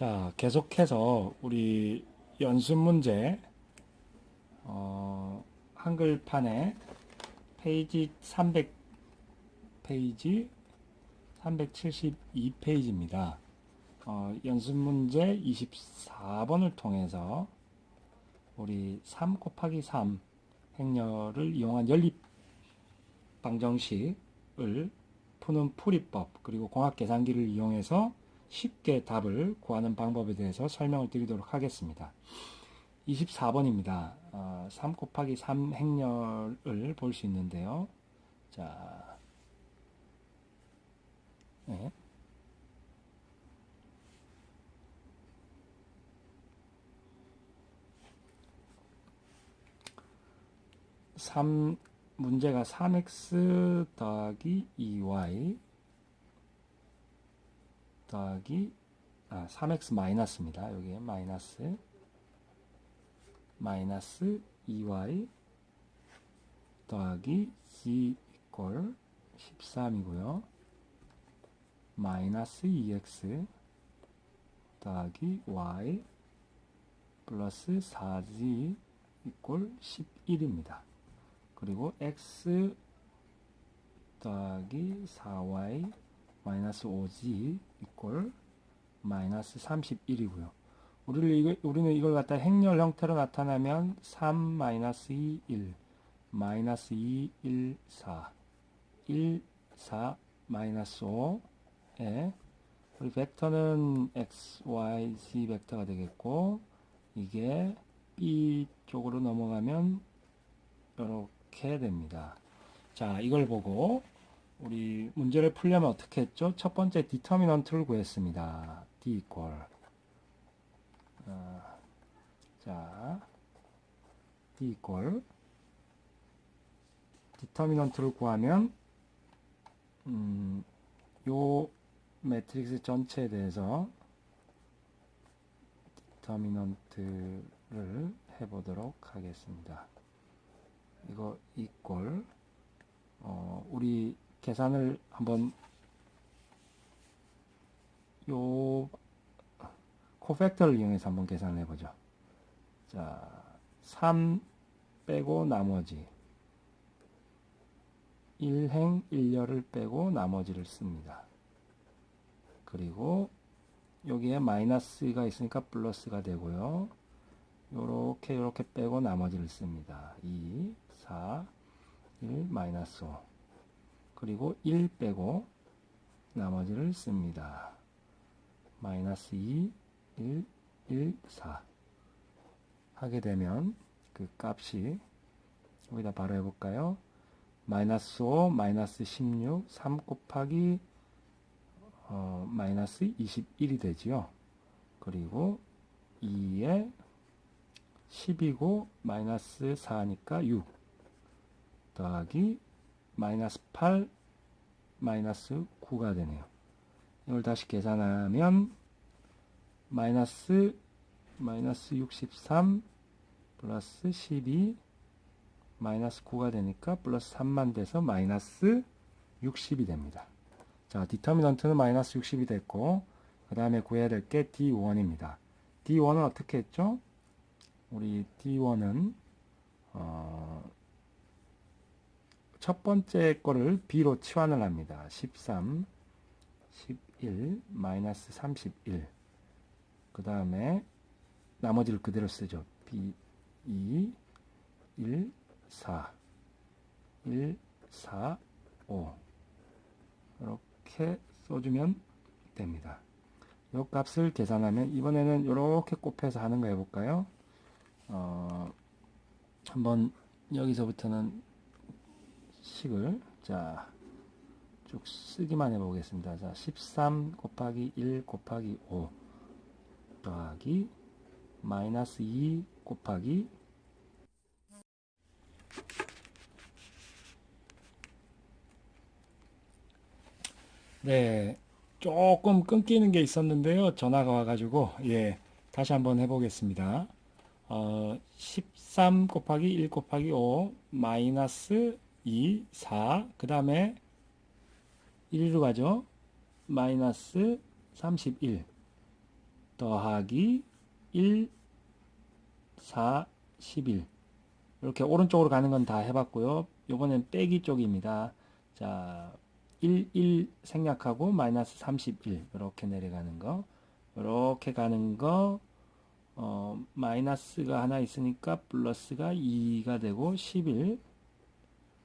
자, 계속해서 우리 연습 문제, 어, 한글판에 페이지 300, 페이지 372페이지입니다. 어, 연습 문제 24번을 통해서 우리 3 곱하기 3 행렬을 이용한 연립 방정식을 푸는 풀이법 그리고 공학 계산기를 이용해서 쉽게 답을 구하는 방법에 대해서 설명을 드리도록 하겠습니다. 24번입니다. 어, 3 곱하기 3 행렬을 볼 수 있는데요. 자, 네. 삼 문제가 3x 더하기 2y 더하기 아, 3x 마이너스입니다. 여기에 마이너스 마이너스 2y 더하기 g 이퀄 13이고요. 마이너스 2x 더하기 y 플러스 4g 이퀄 11입니다. 그리고 x 더하기 4y 마이너스 5g 이퀄 마이너스 31이고요. 우리를 이거, 우리는 이걸 갖다 행렬 형태로 나타내면 3 마이너스 2 1 마이너스 2 1 4 1 4 마이너스 5에 우리 벡터는 x, y, z 벡터가 되겠고 이게 b 쪽으로 넘어가면 이렇게 됩니다. 자, 이걸 보고 우리 문제를 풀려면 어떻게 했죠? 첫 번째 디터미넌트를 구했습니다. d 이퀄 어, 자, d 이퀄 디터미넌트를 구하면 음, 요 매트릭스 전체에 대해서 디터미넌트를 해보도록 하겠습니다. 이거 이꼴 어, 우리 계산을 한번 요 코팩터를 이용해서 한번 계산해 보죠. 자, 3 빼고 나머지 1행 1열을 빼고 나머지를 씁니다. 그리고 여기에 마이너스가 있으니까 플러스가 되고요. 요렇게 요렇게 빼고 나머지를 씁니다. 2, 4, 1, 마이너스 5 그리고 1 빼고 나머지를 씁니다. 마이너스 2, 1, 1, 4 하게 되면 그 값이 여기다 바로 해볼까요? 마이너스 5, 마이너스 16, 3 곱하기 어, 마이너스 21이 되지요. 그리고 2에 10이고 마이너스 4니까 6 더하기 마이너스 8 마이너스 9가 되네요. 이걸 다시 계산하면 마이너스 마이너스 63 플러스 12 마이너스 9가 되니까 플러스 3만 돼서 마이너스 60이 됩니다. 자, 디터미넌트는 마이너스 60이 됐고 그 다음에 구해야 될 게 D1입니다. D1은 어떻게 했죠? 우리 D1은 어, 첫 번째 거를 B로 치환을 합니다. 13, 11, 마이너스 31. 그 다음에 나머지를 그대로 쓰죠. B, 2, 1, 4, 1, 4, 5. 이렇게 써주면 됩니다. 이 값을 계산하면 이번에는 이렇게 곱해서 하는 거 해볼까요? 어, 한번 여기서부터는 식을 자, 쭉 쓰기만 해 보겠습니다. 자, 13 곱하기 1 곱하기 5 더하기 마이너스 2 곱하기 네, 조금 끊기는 게 있었는데요. 전화가 와가지고, 예, 다시 한번 해보겠습니다. 어, 13 곱하기 1 곱하기 5 마이너스 2, 4, 그 다음에 1로 가죠. 마이너스 31 더하기 1, 4, 11 이렇게 오른쪽으로 가는 건 다 해봤고요. 요번엔 빼기 쪽입니다. 자, 1, 1 생략하고 마이너스 31 이렇게 내려가는 거 이렇게 가는 거 어, 마이너스가 하나 있으니까 플러스가 2가 되고 11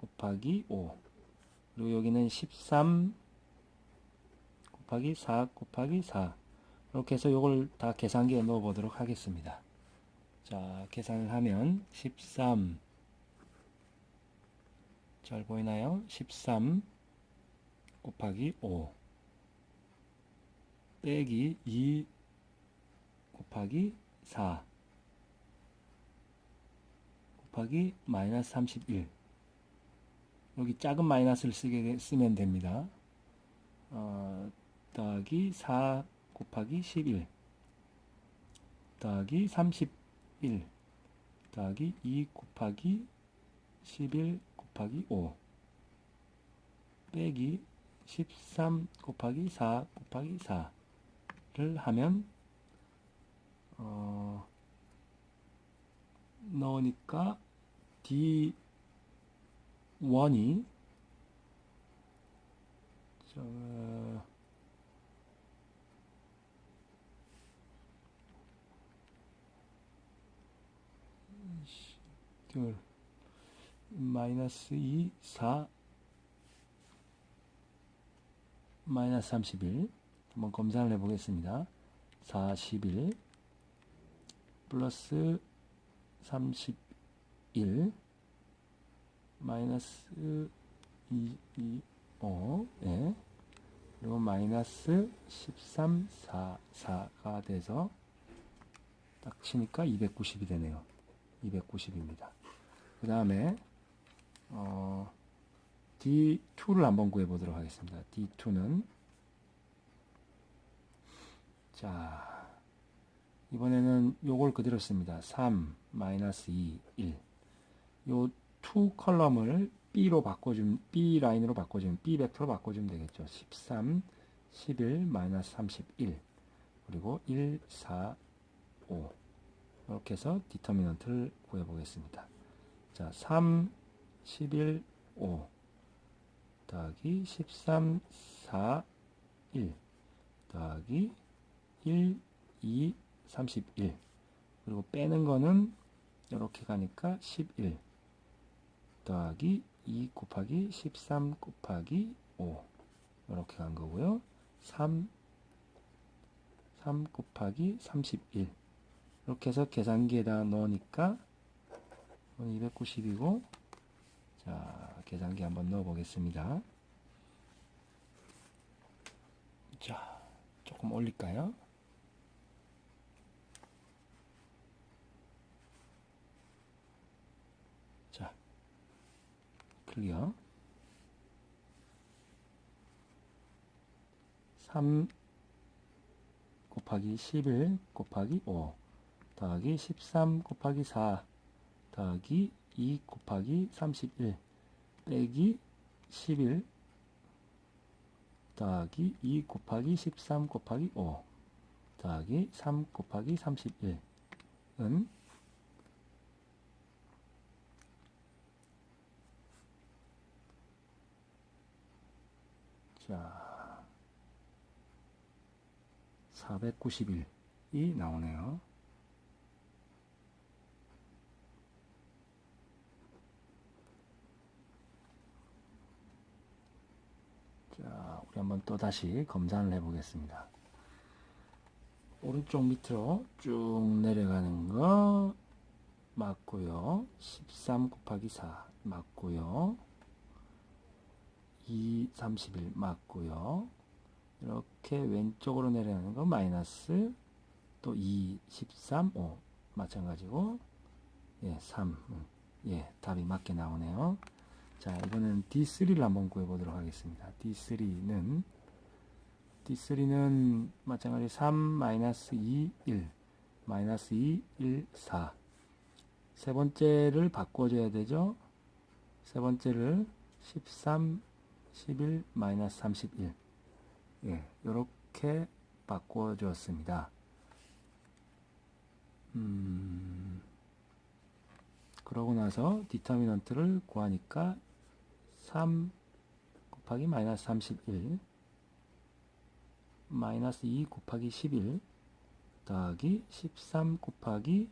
곱하기 5 그리고 여기는 13 곱하기 4 곱하기 4 이렇게 해서 이걸 다 계산기에 넣어 보도록 하겠습니다. 자, 계산을 하면 13 잘 보이나요? 13 곱하기 5 빼기 2 곱하기 4 곱하기 마이너스 31 여기 작은 마이너스를 쓰게 쓰면 됩니다. 어, 더하기 4 곱하기 11 더하기 31 더하기 2 곱하기 11 곱하기 5 빼기 13 곱하기 4 곱하기 4를 하면 어, 넣으니까 D1이 저, 둘 마이너스 2, 4 마이너스 31 한번 검사를 해보겠습니다. 41 플러스 31 마이너스 2, 2, 5 예. 그리고 마이너스 13, 4, 4가 돼서 딱 치니까 290이 되네요. 290입니다. 그 다음에 어, D2를 한번 구해 보도록 하겠습니다. D2는 자 이번에는 요걸 그대로 씁니다. 3 마이너스 2 1 요 2 컬럼을 B로 바꿔주면 B 라인으로 바꿔주면 B 벡터로 바꿔주면 되겠죠. 13 11 마이너스 31 그리고 1 4 5 이렇게 해서 디터미넌트를 구해 보겠습니다. 자, 3 11 5 더하기 13 4 1 더하기 1 2 31 그리고 빼는 거는 이렇게 가니까 11 더하기 2 곱하기 13 곱하기 5 이렇게 간 거고요. 3 3 곱하기 31 이렇게 해서 계산기에다 넣으니까 290이고 자 계산기 한번 넣어 보겠습니다. 자 조금 올릴까요? 자 클리어 3 곱하기 11 곱하기 5 더하기 13 곱하기 4 더하기 2 곱하기 31 빼기 11 더하기 2 곱하기 13 곱하기 5 더하기 3 곱하기 31은 자 491이 나오네요. 자, 우리 한번 또 다시 검사를 해 보겠습니다. 오른쪽 밑으로 쭉 내려가는 거 맞고요. 13 곱하기 4 맞고요. 2, 31 맞고요. 이렇게 왼쪽으로 내려가는 거 마이너스 또 2, 13, 5 마찬가지고 예, 3 음, 예, 답이 맞게 나오네요. 자, 이번엔 D3를 한번 구해 보도록 하겠습니다. D3는 D3는 마찬가지 3 마이너스 2, 1 마이너스 2, 1, 4. 세 번째를 바꿔줘야 되죠. 세 번째를 13, 11, 마이너스 31. 예, 이렇게 바꿔 주었습니다. 음, 그러고 나서 디터미넌트를 구하니까 3 곱하기 마이너스 31 마이너스 2 곱하기 11 더하기 13 곱하기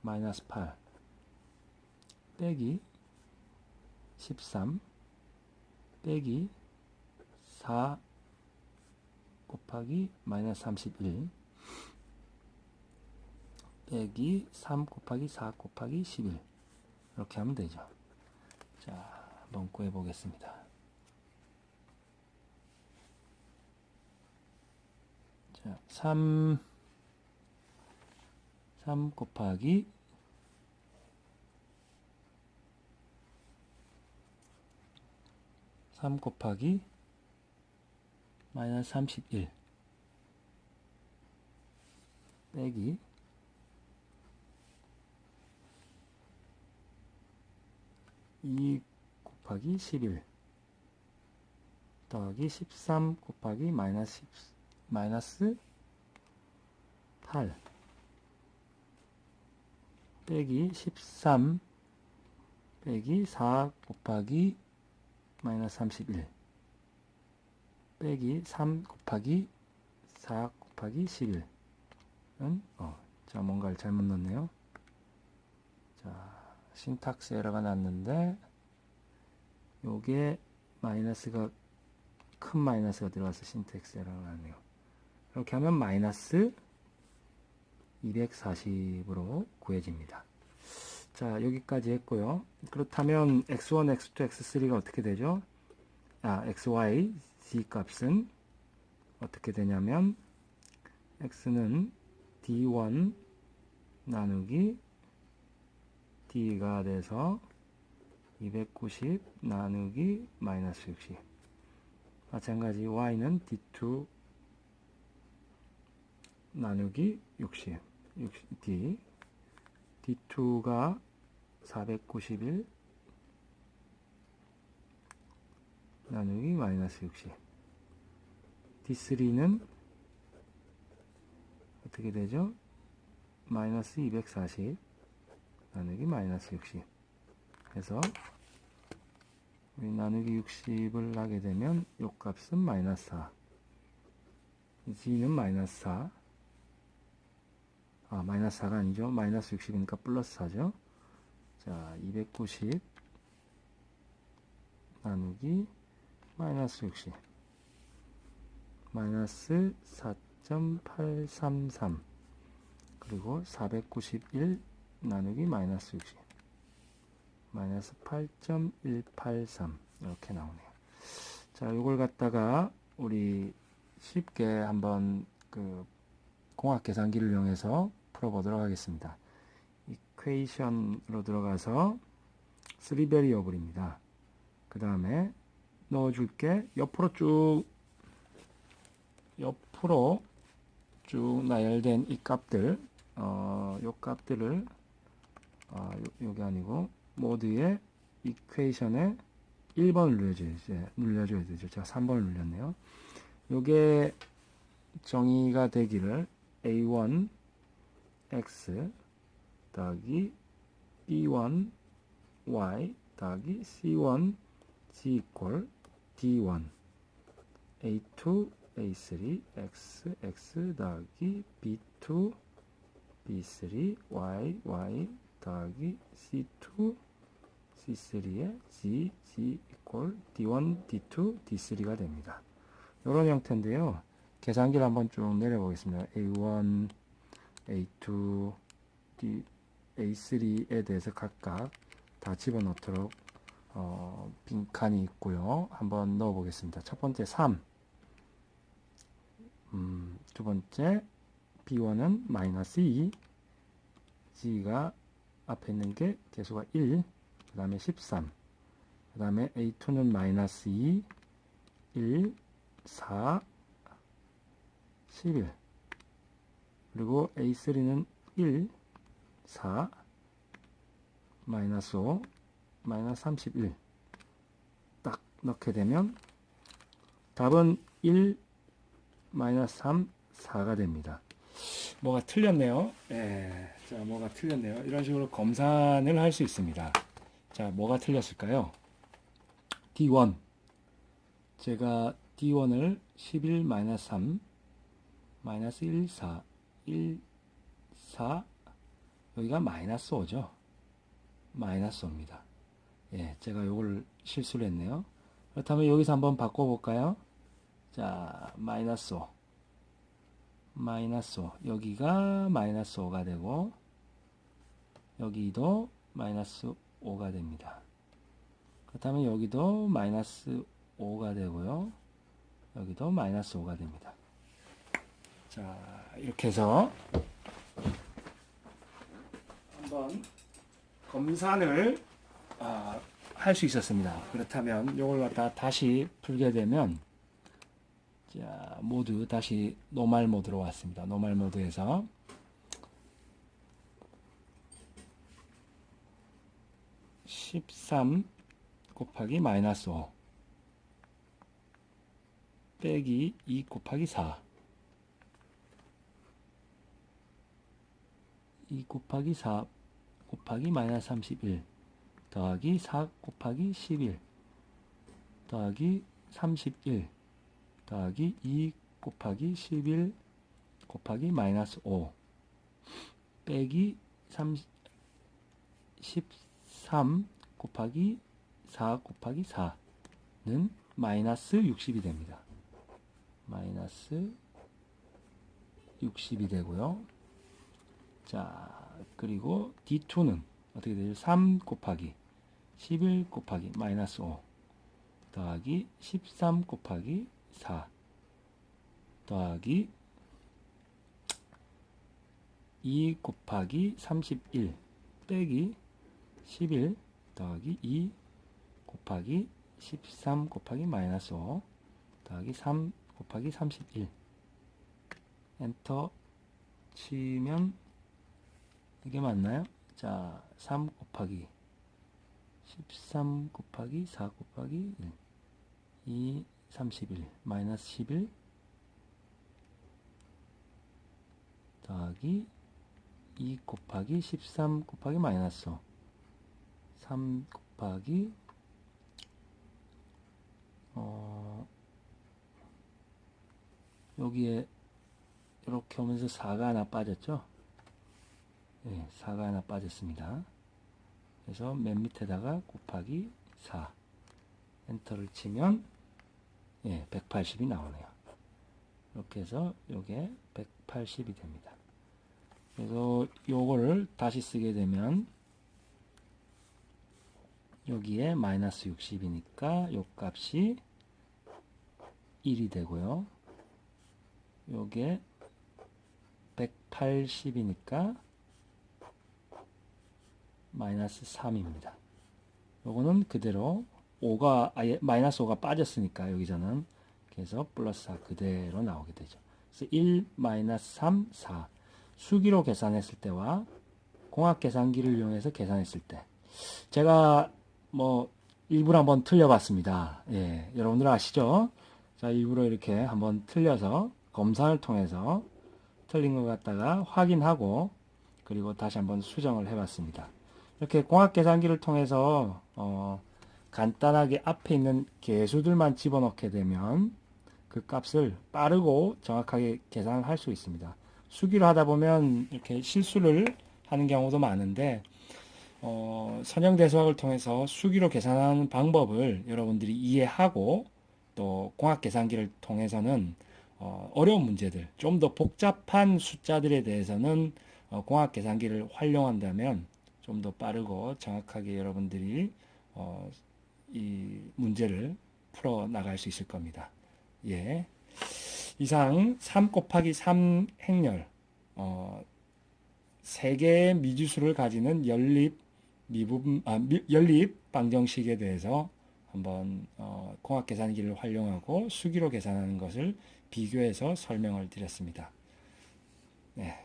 마이너스 8 빼기 13 빼기 4 곱하기 마이너스 31 빼기 3 곱하기 4 곱하기 11 이렇게 하면 되죠. 자, 한번 구해 보겠습니다. 자, 3 3 곱하기 3 곱하기 마이너스 31 빼기. 2 곱하기 11 더하기 13 곱하기 마이너스 10, 마이너스 8 빼기 13 빼기 4 곱하기 마이너스 31 빼기 3 곱하기 4 곱하기 11은 어, 자 뭔가를 잘못 넣었네요. 자 신탁스 에러가 났는데 요게 마이너스가 큰 마이너스가 들어가서 신텍스 에러가 났네요. 이렇게 하면 마이너스 240으로 구해집니다. 자 여기까지 했고요. 그렇다면 x1, x2, x3가 어떻게 되죠? 아 xy, z 값은 어떻게 되냐면 x는 d1 나누기 d가 돼서 290 나누기 마이너스 60 마찬가지 y는 d2 나누기 60, 60 d d2가 491 나누기 마이너스 60 d3는 어떻게 되죠? 마이너스 240 나누기 마이너스 60 해서 우리 나누기 60을 하게 되면 요 값은 마이너스 4 g는 마이너스 4 아, 마이너스 4가 아니죠. 마이너스 60이니까 플러스 4죠. 자, 290 나누기 마이너스 60 마이너스 4.833 그리고 491 나누기 마이너스 60 마이너스 8.183 이렇게 나오네요. 자, 이걸 갖다가 우리 쉽게 한번 그 공학 계산기를 이용해서 풀어보도록 하겠습니다. 이퀘이션으로 들어가서 3베리어블입니다. 그 다음에 넣어줄게 옆으로 쭉 옆으로 쭉 나열된 이 값들 어, 요 값들을 어, 요, 요게 아니고 모드의 이퀘이션에 1번을 눌러줘야, 눌러줘야 되죠. 제가 3번을 눌렸네요. 요게 정의가 되기를 a1 x 더하기 b1 y 더하기 c1 g 이퀄 d1 a2 a3 x x 더하기 b2 b3 y y 더하기 c2 c3의 g g 이퀄 d1 d2 d3가 됩니다. 이런 형태인데요. 계산기를 한번 쭉 내려보겠습니다. A1, A2, D, A3에 대해서 각각 다 집어넣도록 어, 빈칸이 있고요. 한번 넣어 보겠습니다. 첫 번째 3, 음, 두 번째 B1은 마이너스 2, G가 앞에 있는 게 개수가 1, 그 다음에 13, 그 다음에 A2는 마이너스 2, 1, 4, 11 그리고 A3는 1 4 마이너스 5 마이너스 31 딱 넣게 되면 답은 1 마이너스 3 4가 됩니다 뭐가 틀렸네요. 예, 자, 뭐가 틀렸네요. 이런 식으로 검산을 할 수 있습니다. 자, 뭐가 틀렸을까요? D1. 제가 D1을 11 마이너스 3 마이너스 1, 4, 1, 4 여기가 마이너스 5죠. 마이너스 5입니다. 예, 제가 요걸 실수를 했네요. 그렇다면 여기서 한번 바꿔볼까요? 자, 마이너스 5. 마이너스 5. 여기가 마이너스 5가 되고, 여기도 마이너스 5가 됩니다. 그렇다면 여기도 마이너스 5가 되고요. 여기도 마이너스 5가 됩니다. 자, 이렇게 해서 한번 검산을 아, 할수 있었습니다. 그렇다면 이걸 갖다 다시 풀게 되면 자, 모두 다시 노말 모드로 왔습니다. 노말 모드에서 (13) 곱하기 마이너스 5 빼기 2 곱하기 4 2 곱하기 4 곱하기 마이너스 31 더하기 4 곱하기 11 더하기 31 더하기 2 곱하기 11 곱하기 마이너스 5 빼기 3, 13 곱하기 4 곱하기 4는 마이너스 60이 됩니다. 마이너스 60이 되고요. 자, 그리고 D2는 어떻게 되죠? 3 곱하기 11 곱하기 마이너스 5 더하기 13 곱하기 4 더하기 2 곱하기 31 빼기 11 더하기 2 곱하기 13 곱하기 마이너스 5 더하기 3 곱하기 31 엔터 치면 이게 맞나요? 자, 3 곱하기 13 곱하기 4 곱하기 1 2 31 마이너스 11 더하기 2 곱하기 13 곱하기 마이너스 5 3 곱하기 어 여기에 이렇게 오면서 4가 하나 빠졌죠? 네, 4가 하나 빠졌습니다. 그래서 맨 밑에다가 곱하기 4 엔터를 치면 예, 180이 나오네요. 이렇게 해서 요게 180이 됩니다. 그래서 요거를 다시 쓰게 되면 여기에 마이너스 60이니까 요 값이 1이 되고요. 요게 180이니까 마이너스 3입니다. 요거는 그대로 5가 아예 마이너스 5가 빠졌으니까 여기서는 그래서 플러스 4 그대로 나오게 되죠. 그래서 1 마이너스 3 4 수기로 계산했을 때와 공학 계산기를 이용해서 계산했을 때 제가 뭐 일부러 한번 틀려봤습니다. 예, 여러분들 아시죠? 자, 일부러 이렇게 한번 틀려서 검사를 통해서 틀린 것 같다가 확인하고 그리고 다시 한번 수정을 해봤습니다. 이렇게 공학 계산기를 통해서 어, 간단하게 앞에 있는 개수들만 집어넣게 되면 그 값을 빠르고 정확하게 계산을 할수 있습니다. 수기로 하다 보면 이렇게 실수를 하는 경우도 많은데 어, 선형대수학을 통해서 수기로 계산하는 방법을 여러분들이 이해하고 또 공학 계산기를 통해서는 어, 어려운 문제들, 좀 더 복잡한 숫자들에 대해서는 어, 공학 계산기를 활용한다면 좀 더 빠르고 정확하게 여러분들이 어, 이 문제를 풀어 나갈 수 있을 겁니다. 예. 이상 3 곱하기 3 행렬 어, 3개의 미지수를 가지는 연립 미분 아, 미, 연립 방정식에 대해서 한번 어, 공학 계산기를 활용하고 수기로 계산하는 것을 비교해서 설명을 드렸습니다. 네,